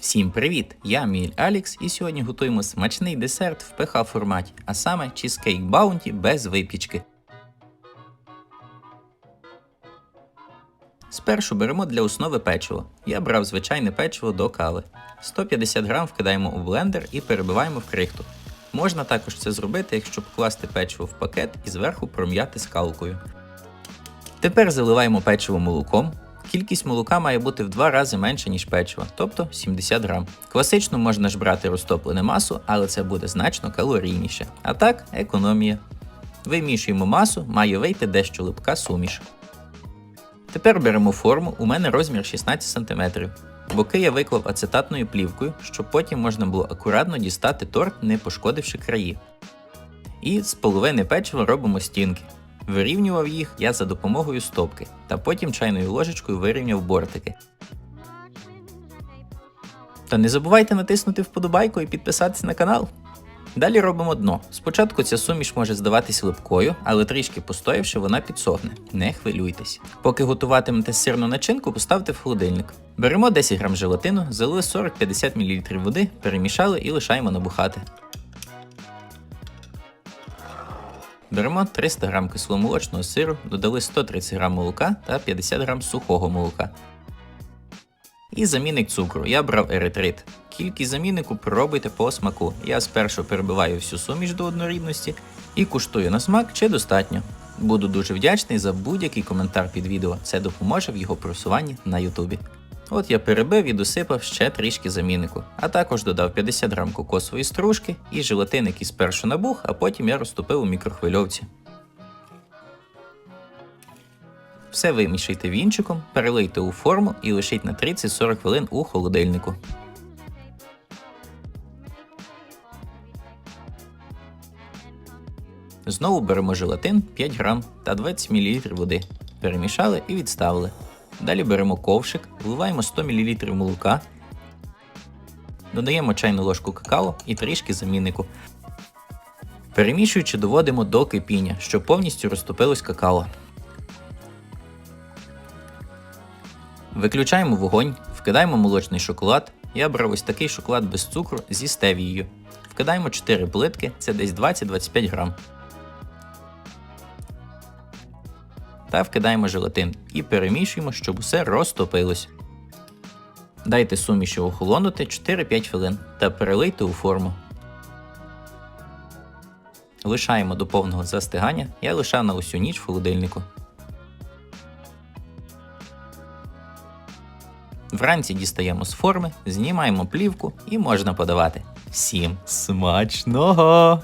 Всім привіт! Я Міль Алікс, і сьогодні готуємо смачний десерт в ПХ форматі, а саме чізкейк баунті без випічки. Спершу беремо для основи печиво. Я брав звичайне печиво до кави. 150 грам вкидаємо у блендер і перебиваємо в крихту. Можна також це зробити, якщо покласти печиво в пакет і зверху пром'яти скалкою. Тепер заливаємо печиво молоком. Кількість молока має бути в два рази менше, ніж печиво, тобто 70 грам. Класично можна ж брати розтоплену масу, але це буде значно калорійніше. А так, економія. Вимішуємо масу, має вийти дещо липка суміш. Тепер беремо форму, у мене розмір 16 см. Боки я виклав ацетатною плівкою, щоб потім можна було акуратно дістати торт, не пошкодивши краї. І з половини печива робимо стінки. Вирівнював їх я за допомогою стопки, та потім чайною ложечкою вирівняв бортики. Та не забувайте натиснути вподобайку і підписатися на канал. Далі робимо дно. Спочатку ця суміш може здаватись липкою, але трішки постоявши, вона підсохне. Не хвилюйтесь. Поки готуватимете сирну начинку, поставте в холодильник. Беремо 10 грам желатину, залили 40-50 мл води, перемішали і лишаємо набухати. Беремо 300 г кисломолочного сиру, додали 130 г молока та 50 г сухого молока. І замінник цукру. Я брав еритрит. Кількість заміннику пробуйте по смаку. Я спершу перебиваю всю суміш до однорідності і куштую на смак чи достатньо. Буду дуже вдячний за будь-який коментар під відео. Це допоможе в його просуванні на Ютубі. От я перебив і досипав ще трішки заміннику, а також додав 50 грам кокосової стружки і желатин, який спершу набух, а потім я розтопив у мікрохвильовці. Все вимішайте вінчиком, перелийте у форму і лишіть на 30-40 хвилин у холодильнику. Знову беремо желатин 5 грам та 20 мл води. Перемішали і відставили. Далі беремо ковшик, вливаємо 100 мл молока, додаємо чайну ложку какао і трішки заміннику. Перемішуючи, доводимо до кипіння, щоб повністю розтопилось какао. Виключаємо вогонь, вкидаємо молочний шоколад. Я брав ось такий шоколад без цукру зі стевією. Вкидаємо 4 плитки, це десь 20-25 грам. Та вкидаємо желатин і перемішуємо, щоб усе розтопилось. Дайте суміші охолонути 4-5 хвилин та перелийте у форму. Лишаємо до повного застигання, я лишав на усю ніч в холодильнику. Вранці дістаємо з форми, знімаємо плівку і можна подавати. Всім смачного!